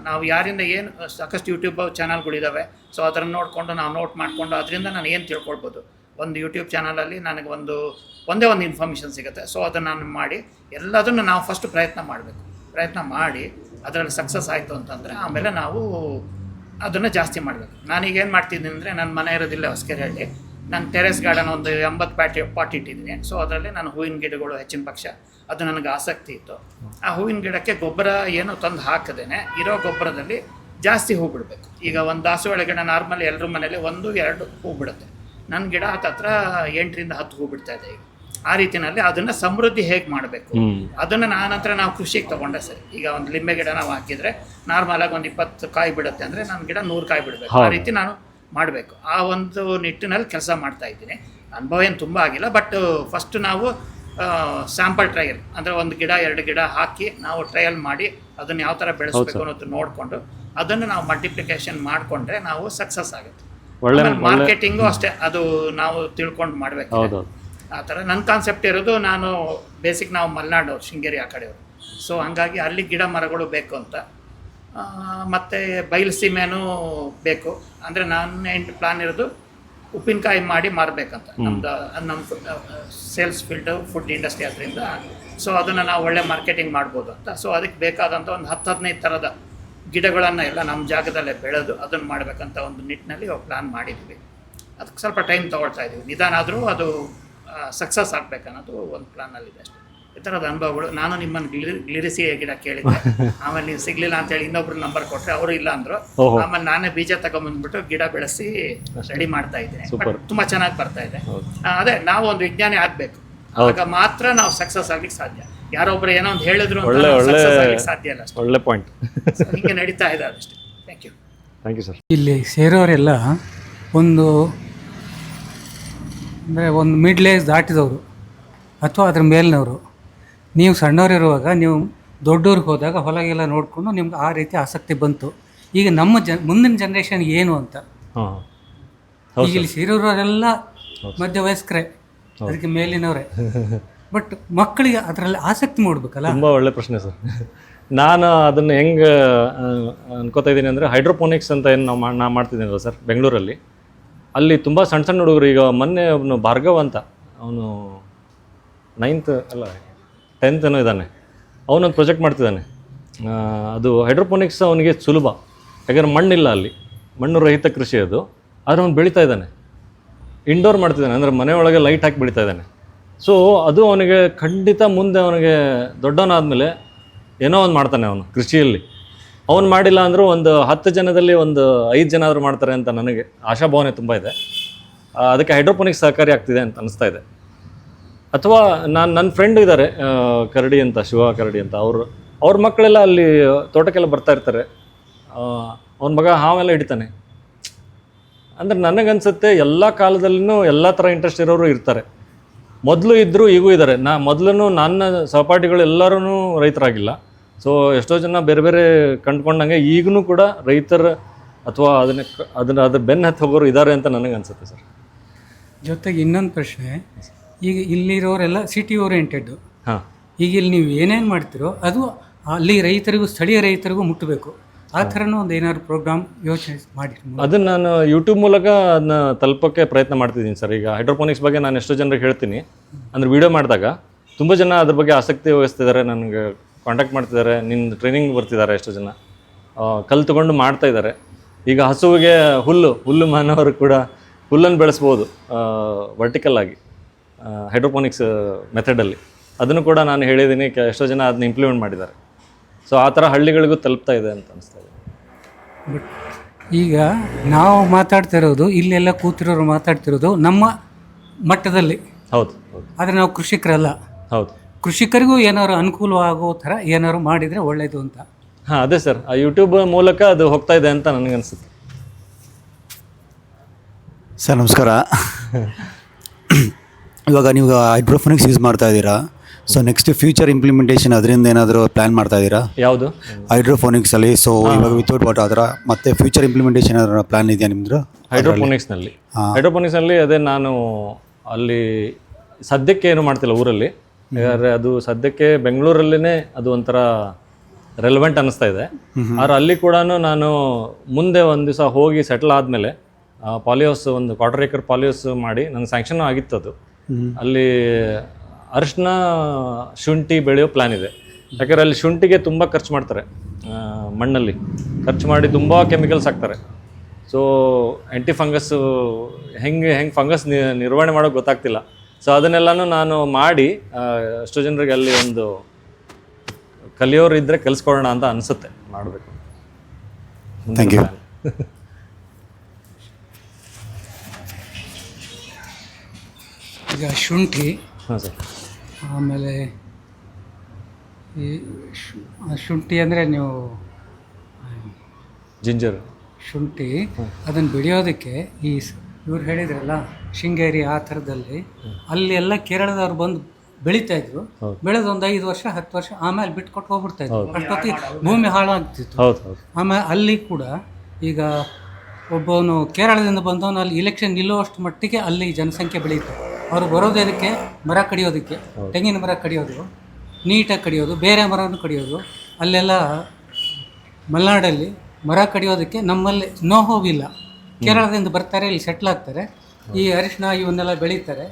ನಾವು ಯಾರಿಂದ ಏನು ಸಾಕಷ್ಟು ಯೂಟ್ಯೂಬ್ ಚಾನಲ್ಗಳಿದ್ದಾವೆ ಸೊ ಅದನ್ನು ನೋಡಿಕೊಂಡು ನಾವು ನೋಟ್ ಮಾಡಿಕೊಂಡು ಅದರಿಂದ ನಾನು ಏನು ತಿಳ್ಕೊಳ್ಬೋದು? ಒಂದು ಯೂಟ್ಯೂಬ್ ಚಾನಲಲ್ಲಿ ನನಗೆ ಒಂದು ಒಂದೇ ಒಂದು ಇನ್ಫಾರ್ಮೇಷನ್ ಸಿಗುತ್ತೆ. ಸೊ ಅದನ್ನು ನಾನು ಮಾಡಿ ಎಲ್ಲದನ್ನು ನಾವು ಫಸ್ಟ್ ಪ್ರಯತ್ನ ಮಾಡಬೇಕು. ಪ್ರಯತ್ನ ಮಾಡಿ ಅದರಲ್ಲಿ ಸಕ್ಸಸ್ ಆಯಿತು ಅಂತಂದರೆ ಆಮೇಲೆ ನಾವು ಅದನ್ನು ಜಾಸ್ತಿ ಮಾಡಬೇಕು. ನಾನೀಗ ಏನು ಮಾಡ್ತಿದ್ದೀನಿ ಅಂದರೆ ನನ್ನ ಮನೆ ಇರೋದಿಲ್ಲ ಹೊಸಕೆರೆಹಳ್ಳಿ ನಾನು ಟೆರೆಸ್ ಗಾರ್ಡನ್ ಒಂದು ಎಂಬತ್ತು ಪ್ಯಾಟಿ ಪಾಟ್ ಇಟ್ಟಿದ್ದೀನಿ. ಸೊ ಅದರಲ್ಲಿ ನಾನು ಹೂವಿನ ಗಿಡಗಳು, ಹೆಚ್ಚಿನ ಪಕ್ಷ ಅದು ನನಗೆ ಆಸಕ್ತಿ ಇತ್ತು. ಆ ಹೂವಿನ ಗಿಡಕ್ಕೆ ಗೊಬ್ಬರ ಏನು ತಂದು ಹಾಕದೇನೆ ಇರೋ ಗೊಬ್ಬರದಲ್ಲಿ ಜಾಸ್ತಿ ಹೂ ಬಿಡಬೇಕು. ಈಗ ಒಂದು ದಾಸವಾಳ ಗಿಡ ನಾರ್ಮಲ್ ಎಲ್ಲರ ಮನೇಲಿ ಒಂದು, ಎರಡು ಹೂ ಬಿಡುತ್ತೆ. ನನ್ನ ಗಿಡ ಹತ್ತತ್ರ ಎಂಟರಿಂದ ಹತ್ತು ಹೂ ಬಿಡ್ತಾ ಇದೆ ಈಗ. ಆ ರೀತಿನಲ್ಲಿ ಅದನ್ನ ಸಮೃದ್ಧಿ ಹೇಗೆ ಮಾಡಬೇಕು? ಅದನ್ನ ನಾನಂತರ ನಾವು ಕೃಷಿಗೆ ತಗೊಂಡೆ ಸರಿ. ಈಗ ಒಂದು ಲಿಂಬೆ ಗಿಡ ನಾವು ಹಾಕಿದ್ರೆ ನಾರ್ಮಲ್ ಆಗಿ ಒಂದು ಇಪ್ಪತ್ತು ಕಾಯಿ ಬಿಡುತ್ತೆ ಅಂದ್ರೆ ನನ್ನ ಗಿಡ ನೂರು ಕಾಯಿ ಬಿಡಬೇಕು. ಆ ರೀತಿ ನಾನು ಮಾಡಬೇಕು. ಆ ಒಂದು ನಿಟ್ಟಿನಲ್ಲಿ ಕೆಲಸ ಮಾಡ್ತಾ ಇದ್ದೀನಿ. ಅನುಭವ ಏನು ತುಂಬ ಆಗಿಲ್ಲ ಬಟ್ ಫಸ್ಟ್ ನಾವು ಸ್ಯಾಂಪಲ್ ಟ್ರಯಲ್ ಅಂದ್ರೆ ಒಂದು ಗಿಡ ಎರಡು ಗಿಡ ಹಾಕಿ ನಾವು ಟ್ರಯಲ್ ಮಾಡಿ ಅದನ್ನ ಯಾವ ತರ ಬೆಳೆಸಬೇಕು ಅನ್ನೋದು ನೋಡಿಕೊಂಡು ಅದನ್ನು ನಾವು ಮಲ್ಟಿಪ್ಲಿಕೇಶನ್ ಮಾಡಿಕೊಂಡ್ರೆ ನಾವು ಸಕ್ಸಸ್ ಆಗುತ್ತೆ. ಮಾರ್ಕೆಟಿಂಗು ಅಷ್ಟೇ ಅದು ನಾವು ತಿಳ್ಕೊಂಡು ಮಾಡಬೇಕು. ಆ ಥರ. ನನ್ನ ಕಾನ್ಸೆಪ್ಟ್ ಇರೋದು ನಾನು ಬೇಸಿಕ್ ನಾವು ಮಲೆನಾಡು ಶೃಂಗೇರಿ ಆ ಕಡೆಯವರು ಸೊ ಹಂಗಾಗಿ ಅಲ್ಲಿ ಗಿಡ ಮರಗಳು ಬೇಕು ಅಂತ. ಮತ್ತು ಬಯಲು ಸೀಮೆನೂ ಬೇಕು. ಅಂದರೆ ನನ್ನ ಎಂಟು ಪ್ಲಾನ್ ಇರೋದು ಉಪ್ಪಿನಕಾಯಿ ಮಾಡಿ ಮಾರಬೇಕಂತ. ನಮ್ದು ನಮ್ಮ ಸೇಲ್ಸ್ ಫೀಲ್ಡು ಫುಡ್ ಇಂಡಸ್ಟ್ರಿ ಅದರಿಂದ ಸೊ ಅದನ್ನು ನಾವು ಒಳ್ಳೆ ಮಾರ್ಕೆಟಿಂಗ್ ಮಾಡ್ಬೋದು ಅಂತ. ಸೊ ಅದಕ್ಕೆ ಬೇಕಾದಂಥ ಒಂದು ಹತ್ತು ಹದಿನೈದು ಥರದ ಗಿಡಗಳನ್ನು ಎಲ್ಲ ನಮ್ಮ ಜಾಗದಲ್ಲೇ ಬೆಳೆದು ಅದನ್ನು ಮಾಡಬೇಕಂತ ಒಂದು ನಿಟ್ಟಿನಲ್ಲಿ ಪ್ಲಾನ್ ಮಾಡಿದ್ವಿ. ಅದಕ್ಕೆ ಸ್ವಲ್ಪ ಟೈಮ್ ತೊಗೊಳ್ತಾ ಇದ್ದೀವಿ ನಿಧಾನ ಆದರೂ ಅದು ಸಕ್ಸಸ್ ಆಗಬೇಕನ್ನೋದು ಒಂದು ಪ್ಲಾನಲ್ಲಿದೆ ಅಷ್ಟೇ. ಈ ಥರದ ಅನುಭವಗಳು ನಾನು ನಿಮ್ಮನ್ನು ಗಿಳಿರಿಸಿ ಗ್ಲಿರಿಸಿ ಗಿಡ ಕೇಳಿದ್ದೆ. ಆಮೇಲೆ ನೀವು ಅಂತ ಅಂತೇಳಿ ಇನ್ನೊಬ್ರು ನಂಬರ್ ಕೊಟ್ಟರೆ ಅವರು ಇಲ್ಲ ಅಂದರು. ಆಮೇಲೆ ನಾನೇ ಬೀಜ ತಗೊಂಬಂದ್ಬಿಟ್ಟು ಗಿಡ ಬೆಳೆಸಿ ರೆಡಿ ಮಾಡ್ತಾ ಇದ್ದೆ ತುಂಬಾ ಬಟ್ ತುಂಬ ಚೆನ್ನಾಗಿ ಬರ್ತಾ ಇದೆ. ಅದೇ ನಾವು ಒಂದು ವಿಜ್ಞಾನಿ ಆಗಬೇಕು. ಆಗ ಮಾತ್ರ ನಾವು ಸಕ್ಸಸ್ ಆಗ್ಲಿಕ್ಕೆ ಸಾಧ್ಯ. ಯಾರೊಬ್ರು ಏನೋ ಒಂದು ಹೇಳಿದ್ರು ಸಾಧ್ಯ ಇಲ್ಲ ಅಷ್ಟೇ. ಒಳ್ಳೆ ಪಾಯಿಂಟ್ ಹೀಗೆ ನಡೀತಾ ಇದೆ ಅದಷ್ಟೇ thank you thank you sir ಇಲ್ಲಿ ಸೇರೋರೆಲ್ಲ ಒಂದು ಅಂದರೆ ಒಂದು ಮಿಡ್ಲ್ ಏಜ್ ದಾಟಿದವರು ಅಥವಾ ಅದ್ರ ಮೇಲಿನವರು. ನೀವು ಸಣ್ಣವರಿರುವಾಗ ನೀವು ದೊಡ್ಡವ್ರಿಗೆ ಹೋದಾಗ ಹೊಲಗೆಲ್ಲ ನೋಡಿಕೊಂಡು ನಿಮ್ಗೆ ಆ ರೀತಿ ಆಸಕ್ತಿ ಬಂತು. ಈಗ ನಮ್ಮ ಜನ್ ಮುಂದಿನ ಜನ್ರೇಷನ್ ಏನು ಅಂತ? ಈಗ ಇಲ್ಲಿ ಸೇರಿರೋರೆಲ್ಲ ಮಧ್ಯ ವಯಸ್ಕರೇ ಅದಕ್ಕೆ ಮೇಲಿನವರೇ. ಬಟ್ ಮಕ್ಕಳಿಗೆ ಅದರಲ್ಲಿ ಆಸಕ್ತಿ ಮೂಡಬೇಕಲ್ಲ? ತುಂಬ ಒಳ್ಳೆ ಪ್ರಶ್ನೆ ಸರ್. ನಾನು ಅದನ್ನು ಹೆಂಗೆ ಅನ್ಕೋತಾ ಇದ್ದೀನಿ ಅಂದರೆ ಹೈಡ್ರೋಪೋನಿಕ್ಸ್ ಅಂತ ಏನು ನಾವು ನಾ ಮಾಡ್ತಿದ್ದೀನಲ್ಲ ಸರ್ ಬೆಂಗಳೂರಲ್ಲಿ. ಅಲ್ಲಿ ತುಂಬ ಸಣ್ಣ ಸಣ್ಣ ಹುಡುಗರು, ಈಗ ಮೊನ್ನೆ ಅವನು ಭಾರ್ಗವ್ ಅಂತ, ಅವನು ನೈನ್ತ್ ಅಲ್ಲ ಟೆಂತ್ ಏನೋ ಇದ್ದಾನೆ. ಅವನೊಂದು ಪ್ರಾಜೆಕ್ಟ್ ಮಾಡ್ತಿದ್ದಾನೆ. ಅದು ಹೈಡ್ರೋಪೋನಿಕ್ಸ್ ಅವನಿಗೆ ಸುಲಭ. ಯಾಕಂದರೆ ಮಣ್ಣಿಲ್ಲ ಅಲ್ಲಿ. ಮಣ್ಣು ರಹಿತ ಕೃಷಿ ಅದು. ಆದರೆ ಅವನು ಬೆಳೀತಾ ಇದ್ದಾನೆ. ಇಂಡೋರ್ ಮಾಡ್ತಿದ್ದಾನೆ. ಅಂದರೆ ಮನೆ ಒಳಗೆ ಲೈಟ್ ಹಾಕಿ ಬೆಳೀತಾ ಇದ್ದಾನೆ. ಸೊ ಅದು ಅವನಿಗೆ ಖಂಡಿತ ಮುಂದೆ ಅವನಿಗೆ ದೊಡ್ಡವನಾದಮೇಲೆ ಏನೋ ಒಂದು ಮಾಡ್ತಾನೆ ಅವನು ಕೃಷಿಯಲ್ಲಿ. ಅವನು ಮಾಡಿಲ್ಲ ಅಂದರೂ ಒಂದು ಹತ್ತು ಜನದಲ್ಲಿ ಒಂದು ಐದು ಜನ ಆದರೂ ಮಾಡ್ತಾರೆ ಅಂತ ನನಗೆ ಆಶಾಭಾವನೆ ತುಂಬ ಇದೆ. ಅದಕ್ಕೆ ಹೈಡ್ರೋಪೋನಿಕ್ಸ್ ಸಹಕಾರಿ ಆಗ್ತಿದೆ ಅಂತ ಅನಿಸ್ತಾ ಇದೆ. ಅಥವಾ ನಾನು ನನ್ನ ಫ್ರೆಂಡ್ ಇದ್ದಾರೆ ಕರಡಿ ಅಂತ, ಶಿವ ಕರಡಿ ಅಂತ, ಅವರು, ಅವ್ರ ಮಕ್ಕಳೆಲ್ಲ ಅಲ್ಲಿ ತೋಟಕ್ಕೆಲ್ಲ ಬರ್ತಾ ಇರ್ತಾರೆ. ಅವನ ಮಗ ಹಾವೆಲ್ಲ ಹಿಡಿತಾನೆ. ಅಂದರೆ ನನಗನ್ಸುತ್ತೆ ಎಲ್ಲ ಕಾಲದಲ್ಲೂ ಎಲ್ಲ ಥರ ಇಂಟ್ರೆಸ್ಟ್ ಇರೋರು ಇರ್ತಾರೆ. ಮೊದಲು ಇದ್ದರೂ ಈಗೂ ಇದ್ದಾರೆ ನಾ ಮೊದಲು ನನ್ನ ಸಹಪಾಠಿಗಳು ಎಲ್ಲರೂ ರೈತರಾಗಿಲ್ಲ. ಸೊ ಎಷ್ಟೋ ಜನ ಬೇರೆ ಬೇರೆ ಕಂಡ್ಕೊಂಡಂಗೆ ಈಗಲೂ ಕೂಡ ರೈತರ ಅಥವಾ ಅದನ್ನ ಅದನ್ನ ಅದ್ರ ಬೆನ್ನ ಹತ್ತಿ ಹೋಗೋರು ಇದ್ದಾರೆ ಅಂತ ನನಗೆ ಅನ್ಸುತ್ತೆ ಸರ್. ಜೊತೆಗೆ ಇನ್ನೊಂದು ಪ್ರಶ್ನೆ ಈಗ ಇಲ್ಲಿರೋರೆಲ್ಲ ಸಿಟಿ ಓರಿಯೆಂಟೆಡ್ ಹಾಂ. ಈಗ ಇಲ್ಲಿ ನೀವು ಏನೇನು ಮಾಡ್ತೀರೋ ಅದು ಅಲ್ಲಿ ರೈತರಿಗೂ ಸ್ಥಳೀಯ ರೈತರಿಗೂ ಮುಟ್ಟಬೇಕು ಆ ಥರನೂ ಒಂದು ಏನಾದ್ರು ಪ್ರೋಗ್ರಾಮ್ ಯೋಚನೆ ಮಾಡಿ ಅದನ್ನು ನಾನು ಯೂಟ್ಯೂಬ್ ಮೂಲಕ ಅದನ್ನ ತಲುಪೋಕ್ಕೆ ಪ್ರಯತ್ನ ಮಾಡ್ತಿದ್ದೀನಿ ಸರ್. ಈಗ ಹೈಡ್ರೋಪೋನಿಕ್ಸ್ ಬಗ್ಗೆ ನಾನು ಎಷ್ಟೋ ಜನರಿಗೆ ಹೇಳ್ತೀನಿ. ಅಂದರೆ ವಿಡಿಯೋ ಮಾಡಿದಾಗ ತುಂಬ ಜನ ಅದ್ರ ಬಗ್ಗೆ ಆಸಕ್ತಿ ವಹಿಸ್ತಿದ್ದಾರೆ ನನಗೆ ಕಾಂಟ್ಯಾಕ್ಟ್ ಮಾಡ್ತಿದ್ದಾರೆ ನಿನ್ನ ಟ್ರೈನಿಂಗ್ ಬರ್ತಿದ್ದಾರೆ ಎಷ್ಟೋ ಜನ. ಕಲ್ ತಗೊಂಡು ಮಾಡ್ತಾ ಇದ್ದಾರೆ. ಈಗ ಹಸುವಿಗೆ ಹುಲ್ಲು ಹುಲ್ಲು ಮಾನವರು ಕೂಡ ಹುಲ್ಲನ್ನು ಬೆಳೆಸ್ಬೋದು ವರ್ಟಿಕಲ್ ಆಗಿ ಹೈಡ್ರೋಪೋನಿಕ್ಸ್ ಮೆಥಡಲ್ಲಿ ಅದನ್ನು ಕೂಡ ನಾನು ಹೇಳಿದ್ದೀನಿ ಕೆ- ಎಷ್ಟೋ ಜನ ಅದನ್ನ ಇಂಪ್ಲಿಮೆಂಟ್ ಮಾಡಿದ್ದಾರೆ. ಸೊ ಆ ಥರ ಹಳ್ಳಿಗಳಿಗೂ ತಲುಪ್ತಾ ಇದೆ ಅಂತ ಅನಿಸ್ತಾ ಇದೆ. ಬಟ್ ಈಗ ನಾವು ಮಾತಾಡ್ತಿರೋದು ಇಲ್ಲೆಲ್ಲ ಕೂತಿರೋರು ಮಾತಾಡ್ತಿರೋದು ನಮ್ಮ ಮಟ್ಟದಲ್ಲಿ. ಹೌದು ಹೌದು. ಆದರೆ ನಾವು ಕೃಷಿಕರಲ್ಲ. ಹೌದು. ಕೃಷಿಕರಿಗೂ ಏನಾದ್ರು ಅನುಕೂಲವಾಗೋ ಥರ ಏನಾದ್ರು ಮಾಡಿದರೆ ಒಳ್ಳೆಯದು ಅಂತ. ಹಾಂ ಅದೇ ಸರ್ ಆ ಯೂಟ್ಯೂಬ್ ಮೂಲಕ ಅದು ಹೋಗ್ತಾ ಇದೆ ಅಂತ ನನಗನ್ಸುತ್ತೆ. ಸರ್ ನಮಸ್ಕಾರ. ಇವಾಗ ನೀವು ಹೈಡ್ರೋಫೋನಿಕ್ಸ್ ಯೂಸ್ ಮಾಡ್ತಾ ಇದ್ದೀರಾ? ಸೊ ನೆಕ್ಸ್ಟ್ ಫ್ಯೂಚರ್ ಇಂಪ್ಲಿಮೆಂಟೇಷನ್ ಅದರಿಂದ ಏನಾದರೂ ಪ್ಲ್ಯಾನ್ ಮಾಡ್ತಾ ಇದ್ದೀರಾ? ಯಾವುದು? ಹೈಡ್ರೋಫೋನಿಕ್ಸಲ್ಲಿ ಸೊ ಇವಾಗ ವಿತೌಟ್ ವಾಟರ್ ಅದರ ಮತ್ತೆ ಫ್ಯೂಚರ್ ಇಂಪ್ಲಿಮೆಂಟೇಷನ್ ಏನಾದ್ರು ಪ್ಲ್ಯಾನ್ ಇದೆಯಾ ನಿಮ್ಮದು ಹೈಡ್ರೋಫೋನಿಕ್ಸ್ನಲ್ಲಿ ಹೈಡ್ರೋಫೋನಿಕ್ಸ್ನಲ್ಲಿ ಅದೇ ನಾನು ಅಲ್ಲಿ ಸದ್ಯಕ್ಕೆ ಏನು ಮಾಡ್ತಿಲ್ಲ ಊರಲ್ಲಿ. ಯಾಕಂದರೆ ಅದು ಸದ್ಯಕ್ಕೆ ಬೆಂಗಳೂರಲ್ಲೇ ಅದು ಒಂಥರ ರೆಲೆವೆಂಟ್ ಅನ್ನಿಸ್ತಾ ಇದೆ ಆದ್ರೆ ಅಲ್ಲಿ ಕೂಡ ನಾನು ಮುಂದೆ ಒಂದು ದಿವಸ ಹೋಗಿ ಸೆಟಲ್ ಆದಮೇಲೆ ಪಾಲಿಯೋಸ್ ಒಂದು ಕ್ವಾರ್ಟರ್ ಏಕರ್ ಪಾಲಿಯೋಸ್ ಮಾಡಿ ನನಗೆ ಸ್ಯಾಂಕ್ಷನ್ ಆಗಿತ್ತು ಅದು ಅಲ್ಲಿ ಅರಿಶಿನ ಶುಂಠಿ ಬೆಳೆಯೋ ಪ್ಲ್ಯಾನ್ ಇದೆ ಯಾಕಂದರೆ ಅಲ್ಲಿ ಶುಂಠಿಗೆ ತುಂಬ ಖರ್ಚು ಮಾಡ್ತಾರೆ ಮಣ್ಣಲ್ಲಿ ಖರ್ಚು ಮಾಡಿ ತುಂಬ ಕೆಮಿಕಲ್ಸ್ ಹಾಕ್ತಾರೆ ಸೊ ಆ್ಯಂಟಿ ಫಂಗಸ್ ಹೆಂಗೆ ಹೆಂಗೆ ಫಂಗಸ್ ನಿರ್ವಹಣೆ ಮಾಡೋಕೆ ಗೊತ್ತಾಗ್ತಿಲ್ಲ ಸೊ ಅದನ್ನೆಲ್ಲನೂ ನಾನು ಮಾಡಿ ಆ, ಎಷ್ಟೋ ಜನರಿಗೆ ಅಲ್ಲಿ ಒಂದು ಕಲಿಯೋರು ಇದ್ದರೆ ಕಲಿಸ್ಕೊಳ್ಳೋಣ ಅಂತ ಅನಿಸುತ್ತೆ. ಮಾಡಬೇಕು. ಥ್ಯಾಂಕ್ ಯು ಈಗ ಶುಂಠಿ ಹಾಂ ಸರ್ ಆಮೇಲೆ ಈ ಶುಂಠಿ ಅಂದರೆ ನೀವು ಜಿಂಜರ್ ಶುಂಠಿ ಅದನ್ನು ಬೆಳೆಯೋದಕ್ಕೆ ಈ ಸ್- ಇವ್ರು ಹೇಳಿದ್ರಲ್ಲ ಶೃಂಗೇರಿ ಆ ಥರದಲ್ಲಿ. ಅಲ್ಲಿ ಎಲ್ಲ ಕೇರಳದವ್ರು ಬಂದು ಬೆಳೀತಾ ಇದ್ರು. ಬೆಳೆದು ಒಂದು ಐದು ವರ್ಷ ಹತ್ತು ವರ್ಷ ಆಮೇಲೆ ಬಿಟ್ಕೊಟ್ಟು ಹೋಗ್ಬಿಡ್ತಾ ಇದ್ರು. ಅಷ್ಟೊತ್ತಿಗೆ ಭೂಮಿ ಹಾಳಾಗ್ತಿತ್ತು. ಆಮೇಲೆ ಅಲ್ಲಿ ಕೂಡ ಈಗ ಒಬ್ಬನು ಕೇರಳದಿಂದ ಬಂದವನು ಅಲ್ಲಿ ಇಲೆಕ್ಷನ್ ನಿಲ್ಲುವಷ್ಟು ಮಟ್ಟಿಗೆ ಅಲ್ಲಿ ಜನಸಂಖ್ಯೆ ಬೆಳೀತು. ಅವರು ಬರೋದು ಅದಕ್ಕೆ ಮರ ಕಡಿಯೋದಕ್ಕೆ. ತೆಂಗಿನ ಮರ ಕಡಿಯೋದು ನೀಟಾಗಿ ಕಡಿಯೋದು ಬೇರೆ ಮರನೂ ಕಡಿಯೋದು. ಅಲ್ಲೆಲ್ಲ ಮಲೆನಾಡಲ್ಲಿ ಮರ ಕಡಿಯೋದಕ್ಕೆ ನಮ್ಮಲ್ಲಿ ನೋ ಹೋಗಿಲ್ಲ. ಕೇರಳದಿಂದ ಬರ್ತಾರೆ ಇಲ್ಲಿ ಸೆಟ್ಲ್ ಆಗ್ತಾರೆ. ಈ ಅರಿಶಿನ ಇವನ್ನೆಲ್ಲ ಬೆಳೀತಾರೆ.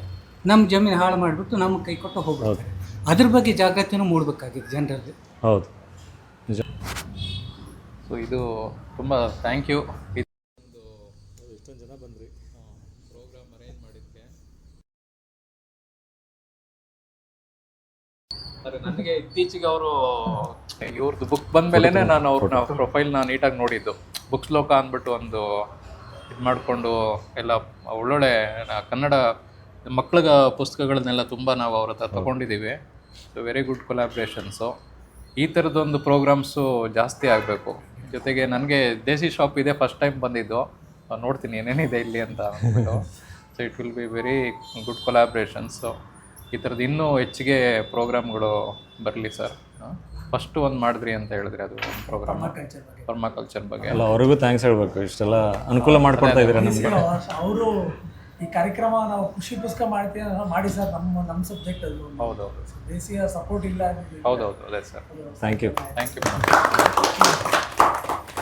ನಮ್ಮ ಜಮೀನು ಹಾಳು ಮಾಡಿಬಿಟ್ಟು ನಮ್ಮ ಕೈ ಕೊಟ್ಟು ಹೋಗ್ಬಿಡ್ತಾರೆ. ಅದ್ರ ಬಗ್ಗೆ ಜಾಗೃತಿನೂ ಮೂಡಬೇಕಾಗಿದೆ ಜನರಲ್ಲಿ. ಹೌದು. ನಿಜ. ಸೊ ಇದು ತುಂಬ ಥ್ಯಾಂಕ್ ಯು ಎಷ್ಟೊಂದು ಜನ ಬಂದ್ರಿ. ಪ್ರೋಗ್ರಾಮ್ ಅರೇಂಜ್ ಮಾಡಿದ್ದೆ ನನಗೆ ಇತ್ತೀಚೆಗೆ ಅವರು ಇವ್ರದ್ದು ಬುಕ್ ಬಂದ್ಮೇಲೆ ನಾನು ಅವ್ರನ್ನ ಪ್ರೊಫೈಲ್ನ ನೀಟಾಗಿ ನೋಡಿದ್ದು. ಬುಕ್ಸ್ ಲೋಕ ಅಂದ್ಬಿಟ್ಟು ಒಂದು ಇದು ಮಾಡಿಕೊಂಡು ಎಲ್ಲ ಒಳ್ಳೊಳ್ಳೆ ಕನ್ನಡ ಮಕ್ಕಳಿಗೆ ಪುಸ್ತಕಗಳನ್ನೆಲ್ಲ ತುಂಬ ನಾವು ಅವ್ರ ಹತ್ರ ತಗೊಂಡಿದ್ದೀವಿ ಸೊ ವೆರಿ ಗುಡ್ ಕೊಲಾಬ್ರೇಷನ್ಸು ಈ ಥರದ್ದೊಂದು ಪ್ರೋಗ್ರಾಮ್ಸು ಜಾಸ್ತಿ ಆಗಬೇಕು. ಜೊತೆಗೆ ನನಗೆ ದೇಸಿ ಶಾಪ್ ಇದೆ ಫಸ್ಟ್ ಟೈಮ್ ಬಂದಿದ್ದು. ನೋಡ್ತೀನಿ ಏನೇನಿದೆ ಇಲ್ಲಿ ಅಂತ ಅಂದ್ಬಿಟ್ಟು. So it will be very good collaborations ಈ ಥರದ್ದು ಇನ್ನೂ ಹೆಚ್ಚಿಗೆ ಪ್ರೋಗ್ರಾಮ್ಗಳು ಬರಲಿ ಸರ್. ಫಸ್ಟು ಒಂದು ಮಾಡಿದ್ರಿ ಅಂತ ಹೇಳಿದ್ರಿ ಅದು ಒಂದು ಪ್ರೋಗ್ರಾಮ್ ಪರ್ಮಾಕಲ್ಚರ್ ಬಗ್ಗೆ. ಅಲ್ಲ ಅವ್ರಿಗೂ ಥ್ಯಾಂಕ್ಸ್ ಹೇಳಬೇಕು. ಇಷ್ಟೆಲ್ಲ ಅನುಕೂಲ ಮಾಡ್ಕೊಡ್ತಾ ಇದ್ದೀರಾ ನಮಗೆ? ಅವರು ಈ ಕಾರ್ಯಕ್ರಮ ನಾವು ಖುಷಿ ಪುಸ್ತಕ ಮಾಡ್ತೀವಿ ಮಾಡಿ ಸರ್ ನಮ್ಮ ನಮ್ಮ ಸಬ್ಜೆಕ್ಟ್ ಅದು. ಹೌದೌದು. ದೇಶೀಯ ಸಪೋರ್ಟ್ ಇಲ್ಲ ಹೌದೌದು ಅದೇ sir. Thank you thank you